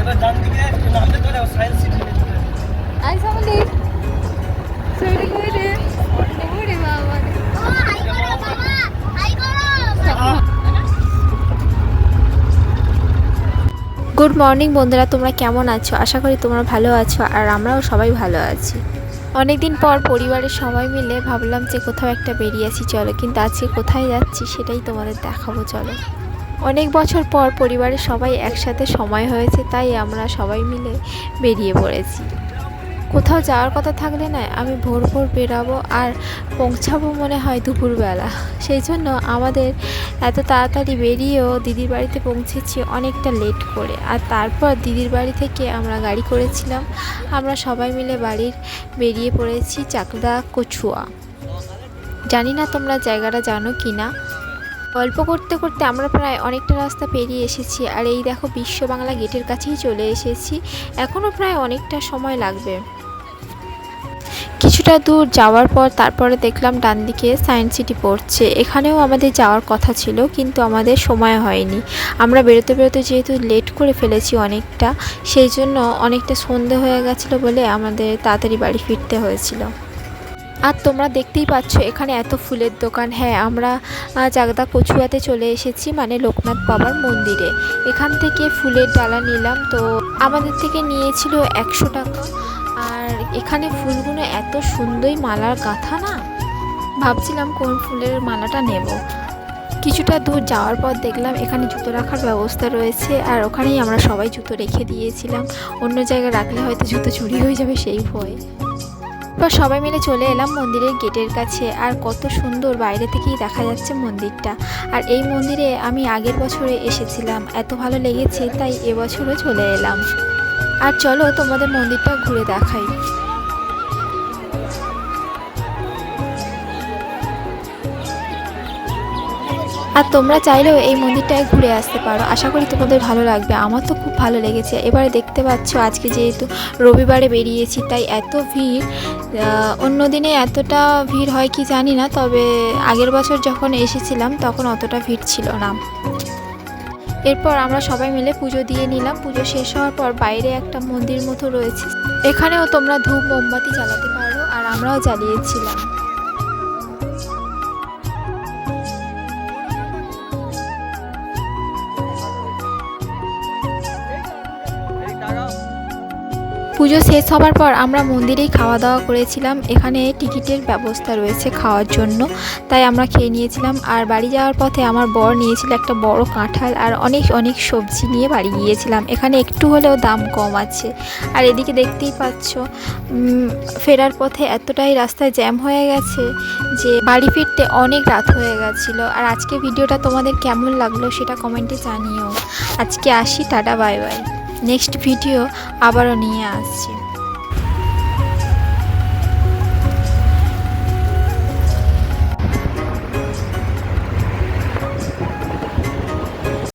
এবার ডান দিকে নামতে ধরে সায়েন্স সিটি আই সামনে। সরে কইরে ওরে বাবা। গুড মর্নিং বন্ধুরা তোমরা কেমন আছো? আশা করি তোমরা ভালো আছো আর আমরাও সবাই ভালো আছি। অনেকদিন পর পরিবারের সবাই মিলে ভাবলাম যে কোথাও একটা বেরিয়ে আসি চলো। কিন্তু আজকে কোথায় যাচ্ছি সেটাই তোমাদের দেখাবো চলো। অনেক বছর পর পরিবারের সবাই একসাথে সময় হয়েছে, তাই আমরা সবাই মিলে বেরিয়ে পড়েছি। কোথাও যাওয়ার কথা থাকলে না আমি ভোর ভোর বেরাবো আর পৌঁছাবো মনে হয় দুপুরবেলা। সেই জন্য আমাদের এত তাড়াতাড়ি বেরিয়েও দিদির বাড়িতে পৌঁছেছি অনেকটা লেট করে। আর তারপর দিদির বাড়ি থেকে আমরা গাড়ি করেছিলাম। আমরা সবাই মিলে বাড়ির বেরিয়ে পড়েছি চাকদা কচুয়া জানি না তোমরা জায়গাটা জানো কি না গল্প করতে করতে আমরা প্রায় অনেকটা রাস্তা পেরিয়ে এসেছি। আর এই দেখো বিশ্ব বাংলা গেটের কাছেই চলে এসেছি। এখনও প্রায় অনেকটা সময় লাগবে। কিছুটা দূর যাওয়ার পর তারপরে দেখলাম ডান দিকে সায়েন্স সিটি পড়ছে। এখানেও আমাদের যাওয়ার কথা ছিল, কিন্তু আমাদের সময় হয়নি। আমরা বেরোতে বেরোতে যেহেতু লেট করে ফেলেছি অনেকটা, সেই জন্য অনেকটা সন্ধে হয়ে গেছিল বলে আমাদের তাড়াতাড়ি বাড়ি ফিরতে হয়েছিল। আর তোমরা দেখতেই পাচ্ছ, এখানে এত ফুলের দোকান। হ্যাঁ আমরা চাকদা কচুয়াতে চলে এসেছি মানে লোকনাথ বাবার মন্দিরে। এখান থেকে ফুলের ডালা নিলাম, তো আমাদের থেকে নিয়েছিল একশো টাকা। আর এখানে ফুলগুলো এত সুন্দরই মালার গাঁথা না? ভাবছিলাম কোন ফুলের মালাটা নেব। কিছুটা দূর যাওয়ার পর দেখলাম এখানে জুতো রাখার ব্যবস্থা রয়েছে, আর ওখানেই আমরা সবাই জুতো রেখে দিয়েছিলাম। অন্য জায়গায় রাখলে হয়তো জুতো চুরি হয়ে যাবে, সেই ভয়। এরপর সবাই মিলে চলে এলাম মন্দিরের গেটের কাছে। আর কত সুন্দর বাইরে থেকেই দেখা যাচ্ছে মন্দিরটা। আর এই মন্দিরে আমি আগের বছরে এসেছিলাম। এত ভালো লেগেছে, তাই এবছরও চলে এলাম। আর চলো তোমাদের মন্দিরটা ঘুরে দেখাই। আর তোমরা চাইলেও এই মন্দিরটায় ঘুরে আসতে পারো। আশা করি তোমাদের ভালো লাগবে। আমার তো খুব ভালো লেগেছে। এবারে দেখতে পাচ্ছ, আজকে যেহেতু রবিবারে বেরিয়েছি, তাই এত ভিড়। অন্য দিনে এতটা ভিড় হয় কি জানি না, তবে আগের বছর যখন এসেছিলাম, তখন অতটা ভিড় ছিল না। এরপর আমরা সবাই মিলে পুজো দিয়ে নিলাম। পুজো শেষ হওয়ার পর বাইরে একটা মন্দির মতো রয়েছে। এখানেও তোমরা ধূপ, মোমবাতি জ্বালাতে পারো, আর আমরাও জ্বালিয়েছিলাম। পুজো শেষ হবার পর আমরা মন্দিরেই খাওয়া দাওয়া করেছিলাম। এখানে টিকিটের ব্যবস্থা রয়েছে খাওয়ার জন্য। তাই আমরা খেয়ে নিয়েছিলাম। আর বাড়ি যাওয়ার পথে আমার বর নিয়েছিল একটা বড় কাঁঠাল আর অনেক অনেক সবজি নিয়ে বাড়ি গিয়েছিলাম। এখানে একটু হলেও দাম কম আছে। আর এদিকে দেখতেই পাচ্ছ ফেরার পথে এতটাই রাস্তায় জ্যাম হয়ে গেছে যে বাড়ি ফিরতে অনেক রাত হয়ে গেছিল। আর আজকে ভিডিওটা তোমাদের কেমন লাগল সেটা কমেন্টে জানিও। আজকে আসি, tata, bye bye. Next video আবারও নিয়ে আসছি।